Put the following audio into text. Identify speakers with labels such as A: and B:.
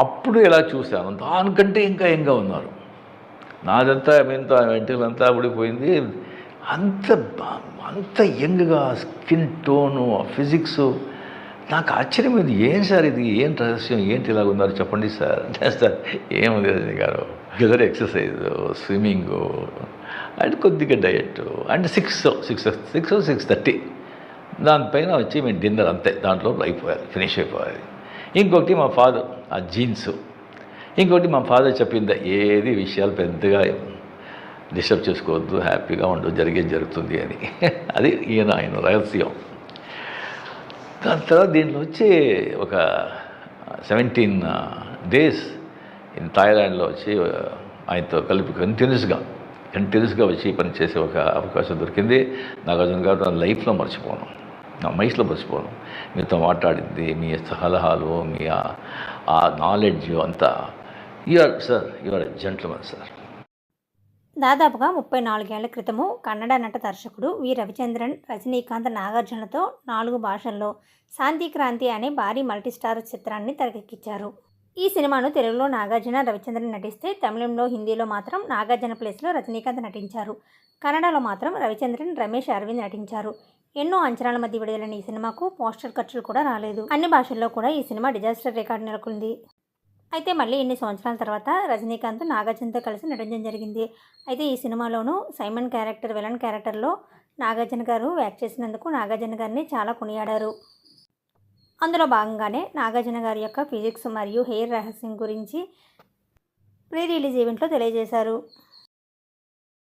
A: అప్పుడు ఎలా చూశాను? దానికంటే ఇంకా యంగా ఉన్నారు. నాదంతా మీతో వెంటలంతా ఊడిపోయింది. అంత బా- అంత యంగ్గా స్కిన్ టోను ఫిజిక్స్. నాకు ఆశ్చర్యం ఏం సార్ ఇది? ఏం రహస్యం? ఏంటి ఇలాగ ఉన్నారు? చెప్పండి సార్. అంటే సార్ ఏముంది రజనీ గారు. గదర్ ఎక్సర్సైజ్ స్విమ్మింగ్ అండ్ కొద్దిగా diet and six six six six thirty. దానిపైన వచ్చి మేము డిన్నర్ అంతే. దాంట్లో అయిపోయారు ఫినిష్ అయిపోయాలి ఇంకొకటి మా ఫాదర్ ఆ జీన్స్. ఇంకొకటి మా ఫాదర్ చెప్పింది ఏది విషయాలు పెద్దగా డిస్టర్బ్ చేసుకోవద్దు హ్యాపీగా ఉండు జరిగేది జరుగుతుంది అని. అది ఈయన ఆయన రహస్యం. దాని తర్వాత దీంట్లో వచ్చి ఒక సెవెంటీన్ డేస్ ఇన్ థాయిలాండ్లో వచ్చి ఆయనతో కలిపి కంటిన్యూస్గా కంటిన్యూస్గా వచ్చి పని చేసే ఒక అవకాశం దొరికింది. నాగార్జున గారు నా లైఫ్లో మర్చిపోను. నా మైస్లో మర్చిపోను మీతో మాట్లాడింది మీ సలహాలు మీ ఆ- నాలెడ్జ్ అంతా. You're sir you're gentleman sir
B: దాదాపుగా ముప్పై నాలుగేళ్ళ క్రితము కన్నడ నట దర్శకుడు వి. రవిచంద్రన్ రజనీకాంత్ నాగార్జునతో నాలుగు భాషల్లో శాంతి క్రాంతి అనే భారీ మల్టీస్టార్ చిత్రాన్ని తెరకెక్కించారు ఈ సినిమాను తెలుగులో నాగార్జున రవిచంద్రన్ నటిస్తే తమిళంలో హిందీలో మాత్రం నాగార్జున ప్లేస్లో రజనీకాంత్ నటించారు. కన్నడలో మాత్రం రవిచంద్రన్ రమేష్ అరవింద్ నటించారు. ఎన్నో అంచనాల మధ్య విడుదలైన ఈ సినిమాకు పోస్టర్ ఖర్చులు కూడా రాలేదు. అన్ని భాషల్లో కూడా ఈ సినిమా డిజాస్టర్ రికార్డు నెలకొంది. అయితే మళ్ళీ ఇన్ని సంవత్సరాల తర్వాత రజనీకాంత్ నాగార్జునతో కలిసి నటించడం జరిగింది. అయితే ఈ సినిమాలోనూ సైమన్ క్యారెక్టర్ విలన్ క్యారెక్టర్లో నాగార్జున గారు యాక్ట్ చేసినందుకు నాగార్జున గారిని చాలా కొనియాడారు. అందులో భాగంగానే నాగార్జున గారి యొక్క ఫిజిక్స్ మరియు హెయిర్ రహస్యం గురించి ప్రీ రిలీజ్ ఈవెంట్లో తెలియజేశారు.